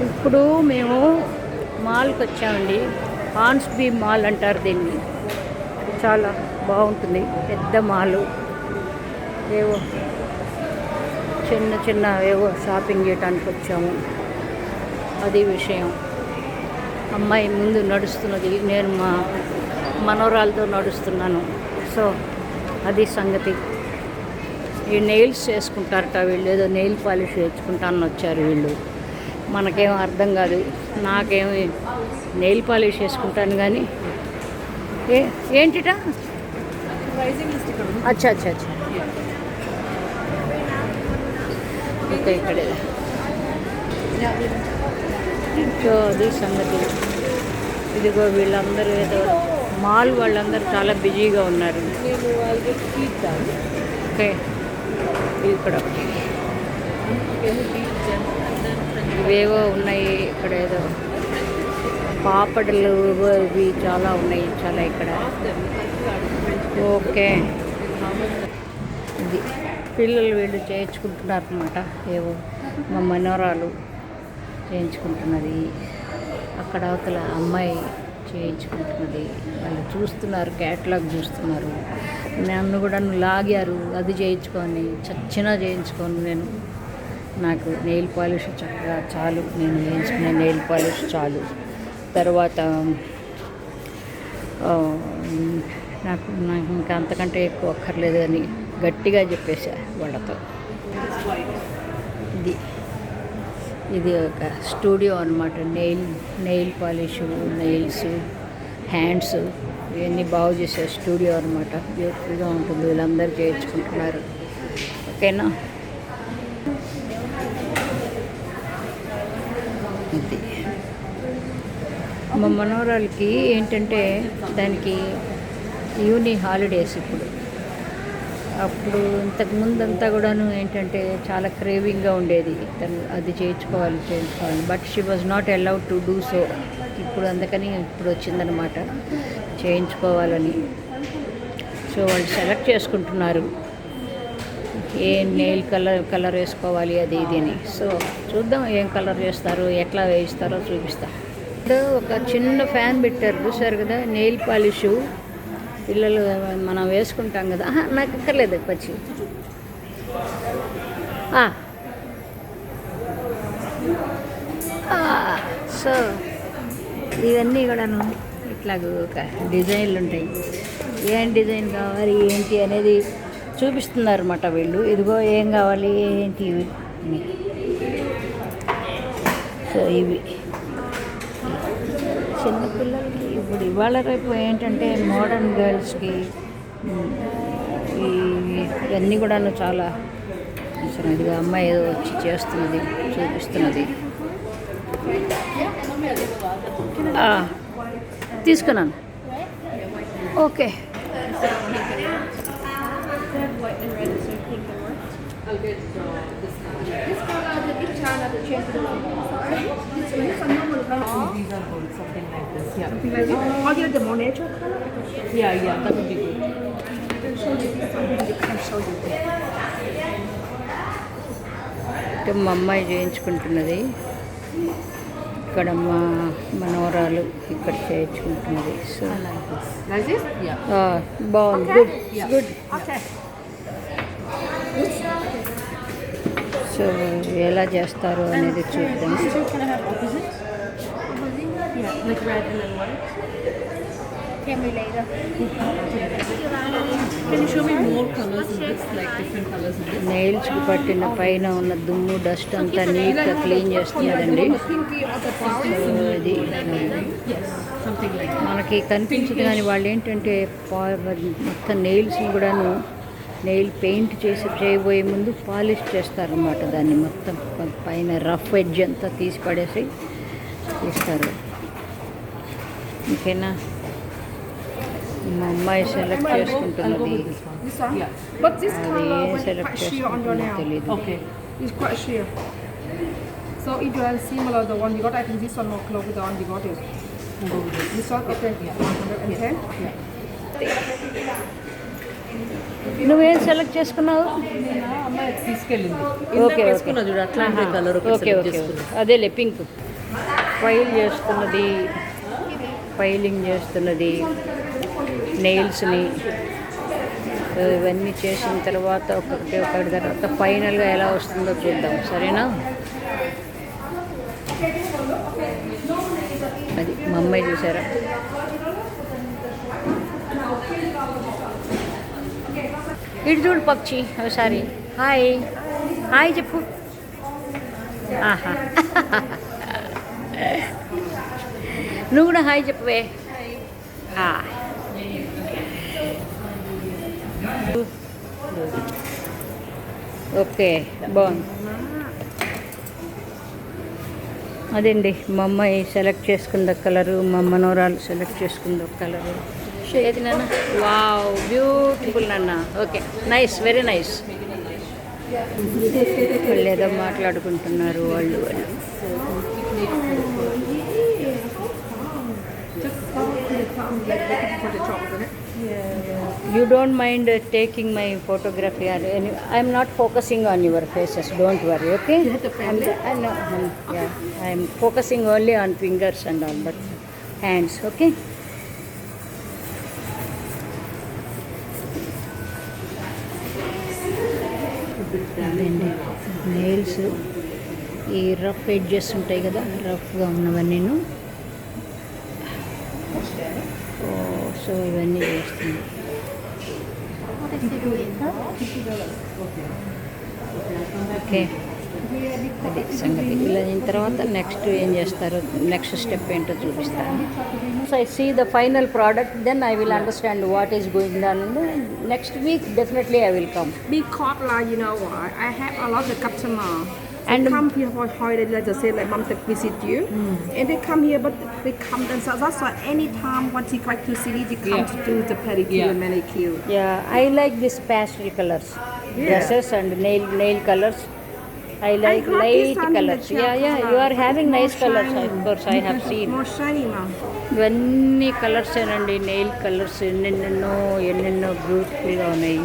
ఇప్పుడు మేము మాల్కి వచ్చామండి. పాన్స్బీ మాల్ అంటారు దీన్ని. చాలా బాగుంటుంది. పెద్ద మాలు. ఏవో చిన్న చిన్న ఏవో షాపింగ్ చేయడానికి వచ్చాము. అది విషయం. అమ్మాయి ముందు నడుస్తున్నది. నేను మా మనోరాలతో నడుస్తున్నాను. సో అది సంగతి. ఈ నెయిల్స్ చేసుకుంటారట వీళ్ళు. ఏదో నెయిల్ పాలిష్ వేసుకుంటానని వచ్చారు వీళ్ళు. మనకేం అర్థం కాదు. నాకేమి నెయిల్ పాలిష్ చేసుకుంటాను కానీ ఏ ఏంటిట? అచ్చా అచ్చా అచ్చా. ఓకే ఇక్కడే. సో అది సంగతి. ఇదిగో వీళ్ళందరూ ఏదో మాల్ వాళ్ళందరూ చాలా బిజీగా ఉన్నారు. ఓకే. ఇక్కడ ఇవేవో ఉన్నాయి ఇక్కడ ఏదో. పాపడలు ఇవి చాలా ఉన్నాయి చాలా ఇక్కడ. ఓకే. ఇది. పిల్లలు వీళ్ళు చేయించుకుంటున్నారు అనమాట ఏవో మా మనోరాలు చేయించుకుంటున్నది. అక్కడ అవతల అమ్మాయి చేయించుకుంటున్నది. వాళ్ళు చూస్తున్నారు క్యాట్లాగ్ చూస్తున్నారు. నన్ను కూడా లాగారు అది చేయించుకొని చచ్చినా చేయించుకోను నేను నాకు నెయిల్ పాలిష్ చక్కగా చాలు. నేను వేయించుకునే నెయిల్ పాలిష్ చాలు. తర్వాత నాకు నాకు ఇంకా అంతకంటే ఎక్కువ అక్కర్లేదు అని గట్టిగా చెప్పేసా వాళ్ళతో. ఇది ఇది ఒక స్టూడియో అనమాట nail nail polish nails hands ఇవన్నీ బాగు చేసే స్టూడియో అనమాట బ్యూటిఫుల్గా ఉంటుంది. వీళ్ళందరూ చేయించుకుంటున్నారు. ఓకేనా? ఇది మా మనవరాలకి ఏంటంటే దానికి యూని హాలిడేస్ ఇప్పుడు. అప్పుడు ఇంతకు ముందంతా కూడాను ఏంటంటే చాలా క్రేవింగ్గా ఉండేది. తను అది చేయించుకోవాలి చేయించుకోవాలి. But she was not allowed to do so. ఇప్పుడు అందుకని ఇప్పుడు వచ్చిందనమాట చేయించుకోవాలని. సో వాళ్ళు సెలెక్ట్ చేసుకుంటున్నారు. ఏ నెయిల్ కలర్ కలర్ వేసుకోవాలి అది ఇది అని. సో చూద్దాం ఏం కలర్ వేస్తారు ఎట్లా వేయిస్తారో చూపిస్తా. ఒక చిన్న ఫ్యాన్ పెట్టారు చూసారు కదా నెయిల్ పాలిష్. పిల్లలు మనం వేసుకుంటాం కదా. నాకు ఎక్కర్లేదు పచ్చి. సో ఇవన్నీ కూడాను ఇట్లాగ ఒక డిజైన్లు ఉంటాయి. ఏం డిజైన్ కావాలి ఏంటి అనేది చూపిస్తున్నారన్నమాట వీళ్ళు. ఇదిగో ఏం కావాలి ఏంటి ఇవి? సో ఇవి. చిన్నపిల్లలకి ఇప్పుడు ఇవాళ రేపు ఏంటంటే మోడర్న్ గర్ల్స్కి ఇవన్నీ కూడాను చాలా అసలు అమ్మాయి ఏదో వచ్చి చేస్తున్నది చూపిస్తున్నది. తీసుకున్నాను. Okay. These are good, something like this. Yeah. Are you the more natural color? Yeah, yeah, that would be good. I can show you this one. I can show you this. అంటే మా అమ్మాయి చేయించుకుంటున్నది ఇక్కడ మా మనవరాలు ఇక్కడ చేయించుకుంటున్నది so బాగుంది good. Good Okay. So ఎలా చేస్తారు అనేది చూద్దాం. నెయిల్స్ పట్టిన పైన ఉన్న దుమ్ము డస్ట్ అంతా నీట్గా క్లీన్ చేస్తున్నారండి మనకి కనిపించదు కానీ వాళ్ళు ఏంటంటే మొత్తం నెయిల్స్ కూడాను నెయిల్ పెయింట్ చేసి చేయబోయే ముందు పాలిష్ చేస్తారన్నమాట దాన్ని మొత్తం పైన రఫ్ ఎడ్జ్ అంతా తీసి పడేసి తీస్తారు ఇంకేనా మా అమ్మాయి సెలెక్ట్ చేసుకుంటున్నది? Yeah. అది ఏం select quite sheer on your చేసుకుంటుందో nail. తెలియదు Okay. It's quite sheer. So similar the one you got, I think this one more close to the one you got is. This. One, okay. 110. నువ్వేం select చేసుకున్నావు? Okay okay. అదేలే pink file చేస్తున్నది. Filing చేస్తున్నది. నెయిల్స్ని ఇవన్నీ చేసిన తర్వాత ఒకటి ఒకటి తర్వాత ఫైనల్గా ఎలా వస్తుందో చూద్దాం. సరేనా? అది మా అమ్మాయి చూసారా? ఇటు చూడు పక్షి. ఒకసారి హాయ్. హాయ్ చెప్పు. ఆహా. నువ్వు కూడా హాయ్ చెప్పవే. ఓకే బాగుంది. అదండి మా అమ్మాయి సెలెక్ట్ చేసుకుందా కలరు మా మనోరాలు సెలెక్ట్ చేసుకుందా కలరు? ఏది నాన్న వావ్ బ్యూటిఫుల్ నాన్న ఓకే నైస్ వెరీ నైస్ వాళ్ళు ఏదో మాట్లాడుకుంటున్నారు వాళ్ళు వాళ్ళు you don't mind taking my photography or I'm not focusing on your faces don't worry okay I'm focusing only on fingers and all but hands okay nails ఈ rough edges ఉంటాయి కదా రఫ్గా ఉన్నవన్నీ సో ఇవన్నీ చేస్తుంది ఓకే. అది సంగతి ఇలా అయిన తర్వాత నెక్స్ట్ ఏం చేస్తారో నెక్స్ట్ స్టెప్ ఏంటో చూపిస్తాను so I see the final product then I will understand what is going on next week definitely I will come Because like you know what, I have a lot of customer. They And- come here for holiday, like they say like mom to visit you, and they come here, but they come themselves. That's why anytime once you like to city, they come Yeah. to do the pedicure, Yeah. manicure. Yeah I like this pastel colours dresses and nail nail colours I Like got this light one in the colours yeah chocolate yeah color, you are but having it's nice more colours. ఇవన్నీ కలర్సేనండి nail colours ఎన్నెన్నెన్నో ఎన్నెన్నో బ్యూటిఫుల్గా ఉన్నాయి.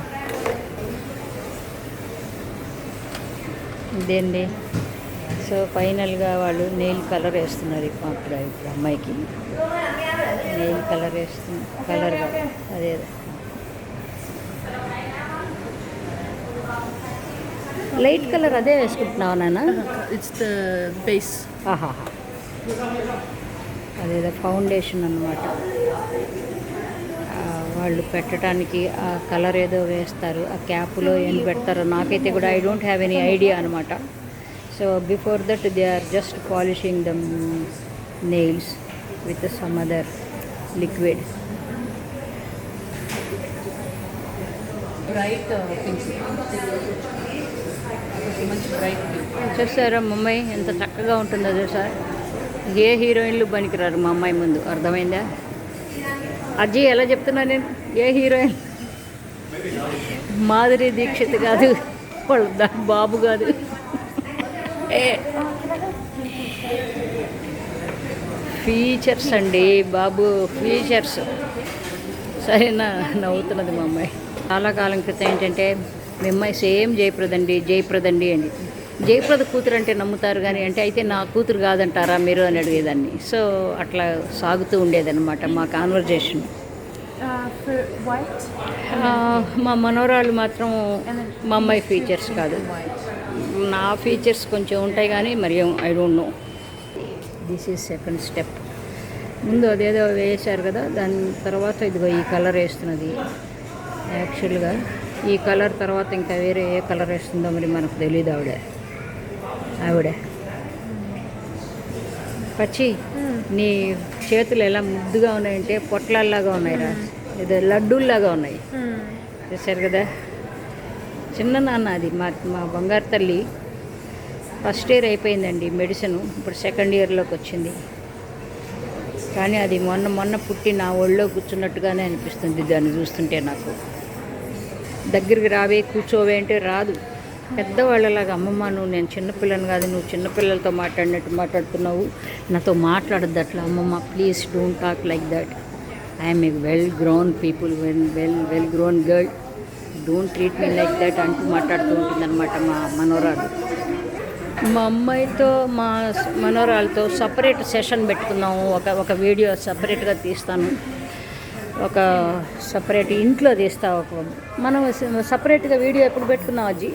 ఇదేండి so ఫైనల్గా వాళ్ళు nail colour వేస్తున్నారు ఇప్పుడు ఇప్పుడు అమ్మాయికి. నెయిల్ కలర్ వేస్తుంది కలర్ అదే. లైట్ కలర్ అదే వేసుకుంటున్నావు నాన్న? It's the base. ఆహాహా. అదేదో ఫౌండేషన్ అన్నమాట. ఆ, వాళ్ళు పెట్టడానికి ఆ కలర్ ఏదో వేస్తారు ఆ క్యాప్లో ఏం పెడతారో నాకైతే కూడా I don't have any idea అనమాట so before that they are just polishing them nails with some other liquid uh, pink. మంచి బ్రైట్ చూసారా మా అమ్మాయి ఎంత చక్కగా ఉంటుందో చూసా ఏ హీరోయిన్లు పనికిరారు మా అమ్మాయి ముందు? అర్థమైందా? అజ్జీ ఎలా చెప్తున్నా నేను? ఏ హీరోయిన్? మాధురి దీక్షిత్ కాదు వాళ్ళ బాబు కాదు. ఏ. ఫీచర్స్ అండి బాబు ఫీచర్స్ సరేనా? నవ్వుతున్నది మా అమ్మాయి. చాలా కాలం క్రితం ఏంటంటే మీ అమ్మాయి సేమ్ జయప్రదండి జయప్రదండి అండి జయప్రద కూతురు అంటే నమ్ముతారు కానీ అంటే అయితే నా కూతురు కాదంటారా మీరు అని అడిగేదాన్ని. సో అట్లా సాగుతూ ఉండేదన్నమాట మా కాన్వర్జేషన్ Uh, white. మా మనోరాలు మాత్రం మా అమ్మాయి ఫీచర్స్ కాదు. నా ఫీచర్స్ కొంచెం ఉంటాయి కానీ మరి I don't know this is second step ముందు అదేదో వేశారు కదా దాని తర్వాత ఇదిగో ఈ కలర్ వేస్తున్నది. యాక్చువల్గా ఈ కలర్ తర్వాత ఇంకా వేరే ఏ కలర్ వేస్తుందో మరి మనకు తెలియదు ఆవిడ. ఆవిడ. పచ్చి నీ చేతులు ఎలా ముద్దుగా ఉన్నాయంటే పొట్లాల్లాగా ఉన్నాయి రా ఏదో లడ్డూల్లాగా ఉన్నాయి. చూశారు కదా? చిన్న నాన్న అది మా మా బంగారు తల్లి. ఫస్ట్ ఇయర్ అయిపోయిందండి మెడిసిన్ ఇప్పుడు సెకండ్ ఇయర్లోకి వచ్చింది. కానీ అది మొన్న మొన్న పుట్టి నా ఒళ్ళో కూర్చున్నట్టుగానే అనిపిస్తుంది దాన్ని చూస్తుంటే నాకు. దగ్గరికి రావే కూర్చోవే అంటే రాదు. పెద్దవాళ్ళలాగా అమ్మమ్మ నువ్వు నేను చిన్నపిల్లని కాదు నువ్వు చిన్నపిల్లలతో మాట్లాడినట్టు మాట్లాడుతున్నావు. నాతో మాట్లాడద్దు అట్లా అమ్మమ్మ please don't talk like that I'm a well grown people well well well grown girl don't treat me like that అంటూ మాట్లాడుతూ ఉంటుందన్నమాట మా మనోరాలు. మా అమ్మాయితో మా మనోరాలతో సపరేట్ సెషన్ పెట్టుకున్నాము ఒక ఒక వీడియో సపరేట్గా తీస్తాను. ఒక సపరేట్ ఇంట్లో తీస్తా ఒక మనం సపరేట్గా వీడియో ఎప్పుడు పెట్టుకున్నాం అజ్జి?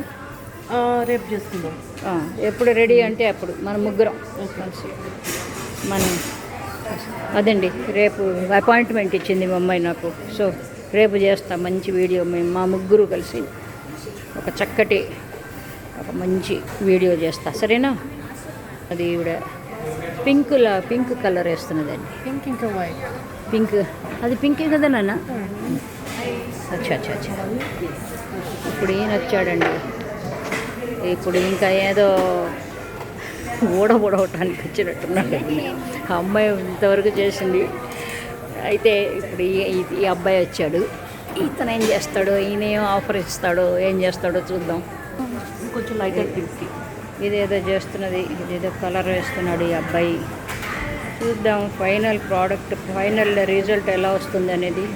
రేపు చేసుకుందాం ఎప్పుడు రెడీ అంటే అప్పుడు మన ముగ్గురం. మనం అదండి రేపు అపాయింట్మెంట్ ఇచ్చింది మా అమ్మాయి నాకు. సో రేపు చేస్తా మంచి వీడియో మేము మా ముగ్గురు కలిసి ఒక చక్కటి ఒక మంచి వీడియో చేస్తా. సరేనా? అది ఈవిడ పింక్లా పింక్ కలర్ వేస్తున్నదండి. పింక్ ఇంకా వైట్. పింక్. అది పింకే కదా నాన్న? అచ్చా అచ్చా అచ్చా. ఇప్పుడు ఈయన వచ్చాడండి ఇప్పుడు ఇంకా ఏదో ఊడబుడవటానికి వచ్చినట్టున్నాడు. ఆ అమ్మాయి ఇంతవరకు చేసింది. అయితే ఇప్పుడు ఈ అబ్బాయి వచ్చాడు. ఇతను ఏం చేస్తాడో ఈయన ఏం ఆఫర్ ఇస్తాడో ఏం చేస్తాడో చూద్దాం. కొంచెం లైటర్ పింక్. ఇదేదో చేస్తున్నది ఇదేదో కలర్ వేస్తున్నాడు ఈ అబ్బాయి. చూద్దాం ఫైనల్ ప్రోడక్ట్ ఫైనల్ రిజల్ట్ ఎలా వస్తుంది అనేది.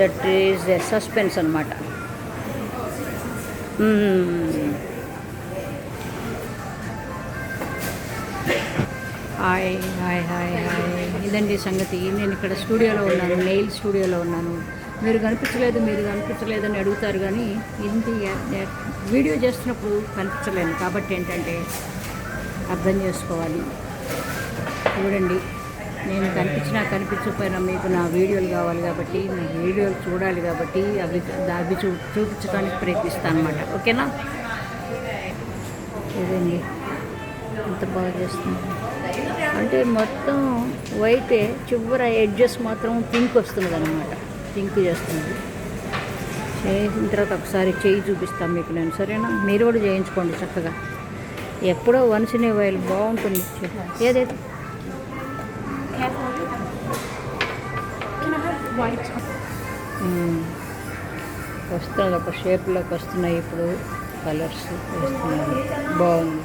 దట్ ఈజ్ ఎ సస్పెన్స్ అనమాట హాయ్ హాయ్ హాయ్ హాయ్. ఇదండి సంగతి. నేను ఇక్కడ స్టూడియోలో ఉన్నాను నెయిల్ స్టూడియోలో ఉన్నాను. మీరు కనిపించలేదు మీరు కనిపించలేదు అని అడుగుతారు కానీ ఇంటి వీడియో చేస్తున్నప్పుడు కనిపించలేను. కాబట్టి ఏంటంటే అర్థం చేసుకోవాలి. చూడండి. నేను కనిపించినా కనిపించకపోయినా మీకు నా వీడియోలు కావాలి కాబట్టి నా వీడియోలు చూడాలి కాబట్టి అవి అవి చూ చూపించడానికి ప్రయత్నిస్తాను అనమాట ఓకేనా? ఇదండి ఎంత బాగా చేస్తుంది అంటే మొత్తం వైటే చివర ఎడ్జెస్ మాత్రం పింక్ వస్తుంది అనమాట పింక్ చేస్తుంది చేసిన తర్వాత ఒకసారి చేయి చూపిస్తాను మీకు నేను సరేనా? మీరు కూడా చేయించుకోండి చక్కగా. ఎప్పుడో వన్స్ ఇన్ ఏ వైల్ బాగుంటుంది. ఏదైతే మ్మ్. వస్తున్నది ఒక షేప్లోకి వస్తున్నాయి ఇప్పుడు కలర్స్ వస్తున్నాయి. బాగుంది.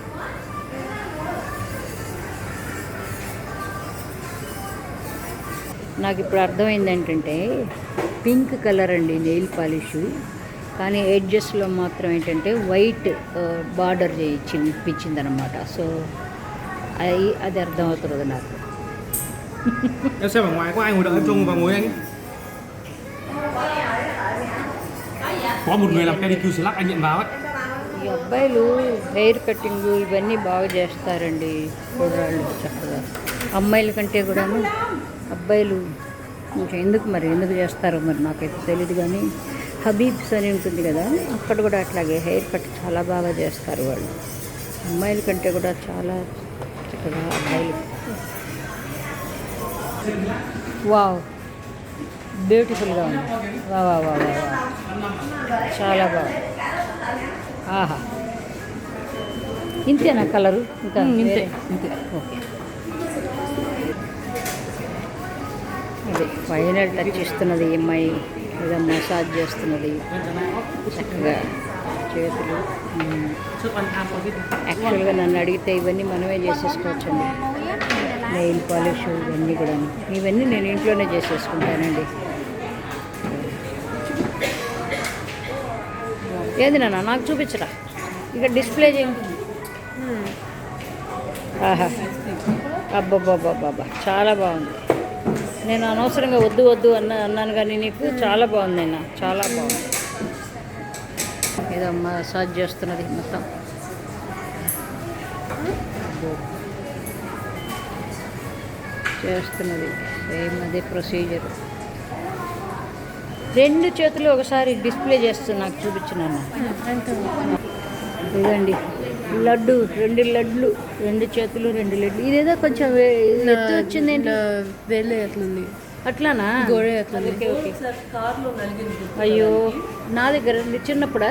నాకు ఇప్పుడు అర్థమైంది ఏంటంటే పింక్ కలర్ అండి నెయిల్ పాలిష్ కానీ ఎడ్జెస్లో మాత్రం ఏంటంటే వైట్ బార్డర్ చేయించి ఇప్పించింది అనమాట సో అది అది అర్థమవుతుంది నాకు. Có một người làm pedicure slack anh nhận vào ấy. ఈ అబ్బాయిలు హెయిర్ కటింగ్ ఇవన్నీ బాగా చేస్తారండి. కుర్రాళ్ళు చక్కగా. అమ్మాయిల కంటే కూడాను అబ్బాయిలు ఇంకా ఎందుకు మరి ఎందుకు చేస్తారో మరి నాకైతే తెలియదు కానీ హబీబ్స్ అని ఉంటుంది కదా అక్కడ కూడా అట్లాగే హెయిర్ కట్ చాలా బాగా చేస్తారు వాళ్ళు. అమ్మాయిల కంటే కూడా చాలా చక్కగా అబ్బాయిలు. వావ్. బ్యూటిఫుల్గా ఉంది. వా వా వా వా. చాలా బాగుంది. ఆహా. ఇంతేనా కలరు? ఇంకా ఇంతే? ఇంతే. ఓకే. అది ఫైనల్ టచ్ ఇస్తున్నది ఈ అమ్మాయి. ఏదో మసాజ్ చేస్తున్నది. చక్కగా చేతులు. యాక్చువల్గా నన్ను అడిగితే ఇవన్నీ మనమే చేసేసుకోవచ్చండి. నెయిల్ పాలిష్ ఇవన్నీ కూడా ఇవన్నీ నేను ఇంట్లోనే చేసేసుకుంటానండి. ఏది నాన్న నాకు చూపించరా? ఇక డిస్ప్లే చేయండి ఆహా. అబ్బబ్బబ్బబ్బబ్బా చాలా బాగుంది. నేను అనవసరంగా వద్దు వద్దు అన్న అన్నాను కానీ నీకు చాలా బాగుంది అన్న చాలా బాగుంది. ఏదో మసాజ్ చేస్తున్నది మొత్తం. చేస్తున్నది. సేమ్ అదే ప్రొసీజర్ రెండు చేతులు ఒకసారి డిస్ప్లే చేస్తూ నాకు చూపించినాను. ఇదండి లడ్డు రెండు లడ్లు రెండు చేతులు రెండు లడ్లు. ఇదేదో కొంచెం వే- ఇది ఎత్తు వచ్చిందేంటి వేలే అట్లుంది అట్లానా? గోడే ఓకే అయ్యో నా దగ్గర చిన్నప్పుడా.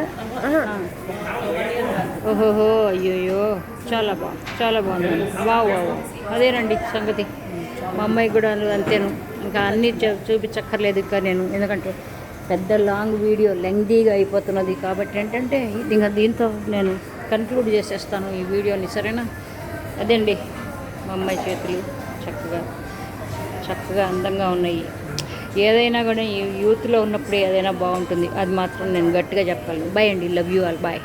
ఓహోహో అయ్యోయ్యో. చాలా బాగుంది చాలా బాగుంది. Wow wow. అదేనండి సంగతి. మా అమ్మాయి కూడా అంతేను. ఇంకా అన్నీ చూ- చూపించక్కర్లేదు ఇంకా నేను. ఎందుకంటే పెద్ద లాంగ్ వీడియో లెంగ్దీగా అయిపోతున్నది కాబట్టి ఏంటంటే ఇంకా దీంతో నేను కన్క్లూడ్ చేసేస్తాను ఈ వీడియోని సరేనా? అదండి మా అమ్మాయి చేతులు చక్కగా చక్కగా అందంగా ఉన్నాయి. ఏదైనా కూడా ఈ యూత్లో ఉన్నప్పుడు ఏదైనా బాగుంటుంది. అది మాత్రం నేను గట్టిగా చెప్పగలను. బాయ్ అండి. Love you all bye